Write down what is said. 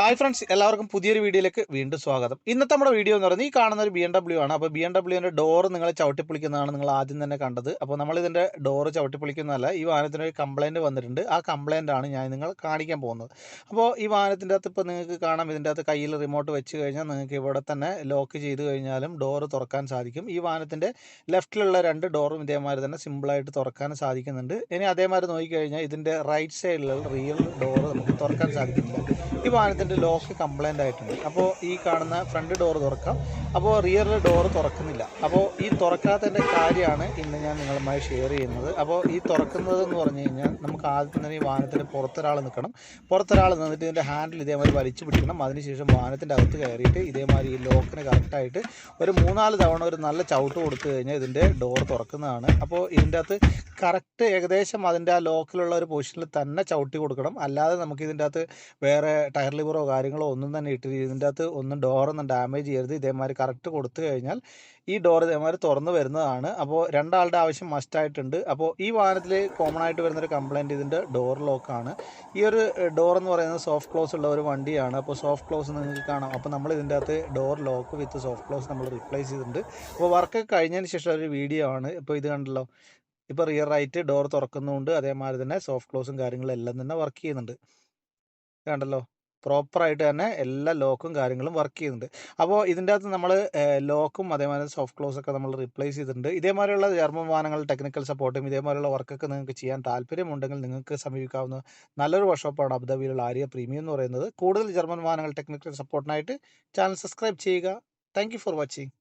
Hi friends എല്ലാവർക്കും പുതിയൊരു വീഡിയോയിലേക്ക് വീണ്ടും സ്വാഗതം. ഇന്നത്തെ നമ്മുടെ വീഡിയോ എന്ന് പറയുന്നത് ഈ കാണുന്ന ഒരു ബി എം ഡബ്ല്യൂ ആണ്. അപ്പോൾ ബി എം ഡബ്ല്യുവിന്റെ ഡോർ നിങ്ങൾ ചവിട്ടിപ്പൊളിക്കുന്നതാണ് നിങ്ങൾ ആദ്യം തന്നെ കണ്ടത്. അപ്പോൾ നമ്മൾ ഇതിന്റെ ഡോർ ചവിട്ടിപ്പൊളിക്കുന്നതല്ല ഈ വാഹനത്തിന് ഒരു കംപ്ലയിന്റ് വന്നിട്ടുണ്ട്. ആ കംപ്ലയിന്റ് ആണ് ഞാൻ നിങ്ങൾ കാണിക്കാൻ പോകുന്നത്. അപ്പോൾ ഈ വാഹനത്തിന്റെ അകത്ത് ഇപ്പോൾ നിങ്ങൾക്ക് കാണാം ഇതിന്റെ അകത്ത് കയ്യിൽ റിമോട്ട് വെച്ച് കഴിഞ്ഞാൽ നിങ്ങൾക്ക് ഇവിടെ തന്നെ ലോക്ക് ചെയ്ത് കഴിഞ്ഞാലും ഡോർ തുറക്കാൻ സാധിക്കും. ഈ വാഹനത്തിന്റെ ലെഫ്റ്റിലുള്ള രണ്ട് ഡോറും ഇതേമാതിരി തന്നെ സിമ്പിളായിട്ട് തുറക്കാൻ സാധിക്കുന്നുണ്ട്. ഇനി അതേമാതിരി നോക്കിക്കഴിഞ്ഞാൽ ഇതിന്റെ റൈറ്റ് സൈഡിലുള്ള റിയൽ ഡോർ നമുക്ക് തുറക്കാൻ സാധിക്കുന്നില്ല. ഈ വാഹനത്തിന്റെ ലോക്ക് കംപ്ലൈന്റ് ആയിട്ടുണ്ട്. അപ്പോൾ ഈ കാണുന്ന ഫ്രണ്ട് ഡോർ തുറക്കാം. അപ്പോൾ റിയർ ഡോർ തുറക്കുന്നില്ല. അപ്പോൾ ഈ തുറക്കാത്തതിന്റെ കാര്യമാണ് ഇന്ന് ഞാൻ നിങ്ങളുമായി ഷെയർ ചെയ്യുന്നത്. അപ്പോൾ ഈ തുറക്കുന്നത് എന്ന് പറഞ്ഞു കഴിഞ്ഞാൽ നമുക്ക് ആദ്യം തന്നെ ഈ വാഹനത്തിന്റെ പുറത്തൊരാൾ നിൽക്കണം. പുറത്തൊരാൾ നിന്നിട്ട് ഇതിന്റെ ഹാൻഡിൽ ഇതേമാതിരി വലിച്ചു പിടിക്കണം. അതിനുശേഷം വാഹനത്തിന്റെ അകത്ത് കയറിയിട്ട് ഇതേമാതിരി ഈ ലോക്കിന് കറക്റ്റായിട്ട് ഒരു മൂന്നാൽ തവണ ഒരു നല്ല ചവിട്ട് കൊടുത്തു കഴിഞ്ഞാൽ ഇതിന്റെ ഡോർ തുറക്കുന്നതാണ്. അപ്പോൾ ഇതിന്റെ അകത്ത് കറക്റ്റ് ഏകദേശം അതിന്റെ ആ ലോക്കിലുള്ള ഒരു പൊസിഷനിൽ തന്നെ ചവിട്ടി കൊടുക്കണം. അല്ലാതെ നമുക്ക് ഇതിന്റെ അകത്ത് വേറെ ടയർ ലിവറോ കാര്യങ്ങളോ ഒന്നും തന്നെ ഇട്ട് ഇതിന്റെ അകത്ത് ഒന്നും ഡോറൊന്നും ഡാമേജ് ചെയ്യരുത്. ഇതേമാതിരി കറക്റ്റ് കൊടുത്തു കഴിഞ്ഞാൽ ഈ ഡോർ ഇതേമാതിരി തുറന്നു വരുന്നതാണ്. അപ്പോൾ രണ്ടാളുടെ ആവശ്യം മസ്റ്റായിട്ടുണ്ട് അപ്പോൾ ഈ വാഹനത്തിൽ കോമൺ ആയിട്ട് വരുന്നൊരു കംപ്ലയിന്റ് ഇതിന്റെ ഡോർ ലോക്കാണ് ഈ ഒരു ഡോർ എന്ന് പറയുന്നത് സോഫ്റ്റ് ക്ലോസ് ഉള്ള ഒരു വണ്ടിയാണ്. അപ്പോൾ സോഫ്റ്റ് ക്ലോസ് നിങ്ങൾക്ക് കാണാം. അപ്പോൾ നമ്മൾ ഇതിന്റെ അകത്ത് door lock with soft close നമ്മൾ റിപ്ലേസ് ചെയ്തിട്ടുണ്ട്. അപ്പോൾ വർക്ക് കഴിഞ്ഞതിന് ശേഷം ഒരു വീഡിയോ ആണ്. ഇപ്പോൾ ഇത് കണ്ടല്ലോ. ഇപ്പോൾ റിയർ റൈറ്റ് ഡോർ തുറക്കുന്നുണ്ട് അതേമാതിരി തന്നെ സോഫ്റ്റ് ക്ലോസും കാര്യങ്ങളും എല്ലാം തന്നെ വർക്ക് ചെയ്യുന്നുണ്ട്. കണ്ടല്ലോ? പ്രോപ്പറായിട്ട് തന്നെ എല്ലാ ലോക്കും കാര്യങ്ങളും വർക്ക് ചെയ്യുന്നുണ്ട്. അപ്പോൾ ഇതിന്റെ അകത്ത് നമ്മൾ ലോക്കും അതേമാതിരി സോഫ്റ്റ് ക്ലോസ് ഒക്കെ നമ്മൾ റീപ്ലേസ് ചെയ്തിട്ടുണ്ട്. ഇതേമാതിരിയുള്ള ജർമ്മൻ വാഹനങ്ങൾ ടെക്നിക്കൽ സപ്പോർട്ടും ഇതേമാതിരിയുള്ള വർക്കൊക്കെ നിങ്ങൾക്ക് ചെയ്യാൻ താല്പര്യമുണ്ടെങ്കിൽ നിങ്ങൾക്ക് സമീപിക്കാവുന്ന നല്ലൊരു വർക്ക്ഷോപ്പാണ് അബുദാബിയിലുള്ള ആര്യ പ്രീമിയം എന്ന് പറയുന്നത്. കൂടുതൽ ജർമ്മൻ വാഹനങ്ങൾ ടെക്നിക്കൽ സപ്പോർട്ടിനായിട്ട് ചാനൽ സബ്സ്ക്രൈബ് ചെയ്യുക. Thank for watching